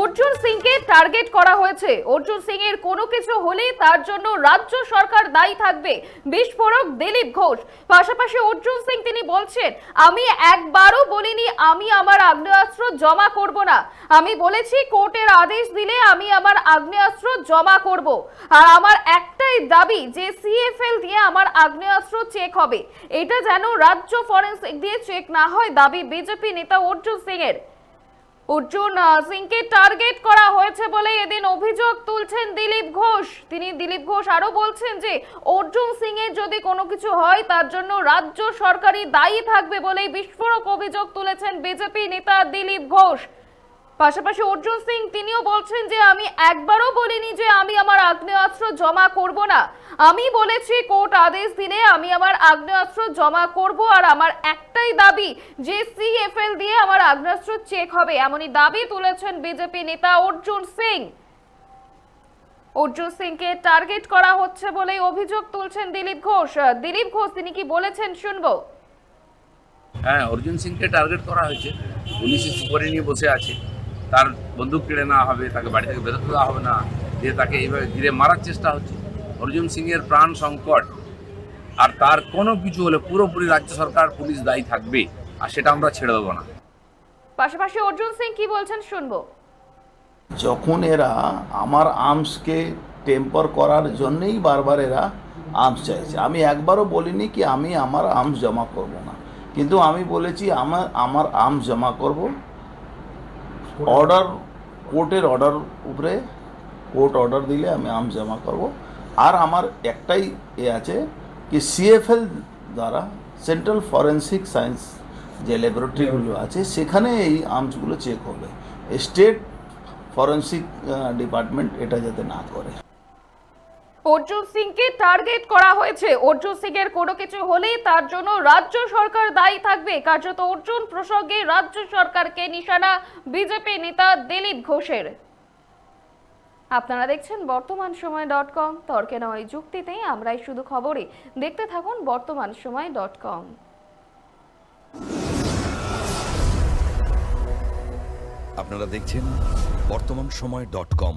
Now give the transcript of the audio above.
অর্জুন সিংকে টার্গেট করা হয়েছে। অর্জুন সিং এর কোনো কিছু হলে তার জন্য রাজ্য সরকার দায়ী থাকবে বিস্ফোরক দিলীপ ঘোষ। পাশাপাশি অর্জুন সিং তিনি বলছেন, আমি একবারও বলিনি আমি আমার আগ্নেয়াস্ত্র জমা করব না। আমি বলেছি কোর্টের আদেশ দিলে আমি আমার আগ্নেয়াস্ত্র জমা করব। আর আমার একটাই দাবি যে সিএফএল দিয়ে আমার আগ্নেয়াস্ত্র চেক হবে। এটা যেন রাজ্য ফরেন্সিক দিয়ে চেক না হয়, দাবি বিজেপি নেতা অর্জুন সিং এর অর্জুন সিংকে টার্গেট করা হয়েছে বলে এদিন অভিযোগ তুলছেন দিলীপ ঘোষ। তিনি দিলীপ ঘোষ আরও বলছেন যে, অর্জুন সিং এর যদি কোনো কিছু হয়, তার জন্য রাজ্য সরকারই দায়ী থাকবে বলেই বিস্ফোরক অভিযোগ তুলেছেন বিজেপি নেতা দিলীপ ঘোষ। পাশাপাশি অর্জুন সিং, তিনিও বলছেন যে আমি একবারও বলিনি যে আমি আমার আগ্নেয়াস্ত্র জমা করব না। আমি বলেছি কোর্ট আদেশ দিলে আমি আমার আগ্নেয়াস্ত্র জমা করব আর আমার একটাই দাবি যে সিএফএল দিয়ে আমার আগ্নেয়াস্ত্র চেক হবে। এমনই দাবি তুলেছেন বিজেপি নেতা অর্জুন সিং। অর্জুন সিংকে টার্গেট করা হচ্ছে বলেই অভিযোগ তুলছেন দিলীপ ঘোষ। দিলীপ ঘোষ, তিনি কি বলেছেন শুনব? হ্যাঁ অর্জুন সিংকে টার্গেট করা হয়েছে। পুলিশ সুপারি নিয়ে বসে আছে। তার বন্দুক কেড়ে নেওয়া হবে তাকে বাড়ি থেকে বেরোতে দেওয়া হবে না। দিয়ে তাকে এইভাবে ঘিরে মারার চেষ্টা হচ্ছে। অর্জুন সিংয়ের প্রাণ সংকট। আর তার কোনো কিছু হলে পুরোপুরি রাজ্য সরকার পুলিশ দায়ী থাকবে আর সেটা আমরা ছেড়ে দেবো না। পাশাপাশি অর্জুন সিং কি বলছেন শুনব। যখন এরা আমার আর্মসকে টেম্পার করার জন্যেই বারবার এরা আর্মস চাইছে আমি একবারও বলিনি কি আমি আমার আর্মস জমা করব না। কিন্তু আমি বলেছি আমার আমার আর্মস জমা করব। অর্ডার কোর্টের অর্ডার উপরে কোর্ট অর্ডার দিলে আমি আম জমা করব। আর আমার একটাই এ আছে কি সিএফএল দ্বারা সেন্ট্রাল ফরেন্সিক সায়েন্স যে ল্যাবরেটরিগুলো আছে সেখানে এই আর্মসগুলো চেক হবে। স্টেট ফরেন্সিক ডিপার্টমেন্ট এটা যাতে না করে। অর্জুন সিংকে টার্গেট করা হয়েছে। অর্জুন সিং এর কোনো কিছু হলেই তার জন্য রাজ্য সরকার দায়ী থাকবে। কার্যত অর্জুন প্রসঙ্গে রাজ্য সরকারকে নিশানা বিজেপি নেতা দিলীপ ঘোষের। আপনারা দেখছেন বর্তমান সময় ডট কম। তর্কে নয়, যুক্তিতে আমরাই শুধু খবরে। দেখতে থাকুন বর্তমান সময় ডট কম। আপনারা দেখছেন বর্তমান সময় ডট কম।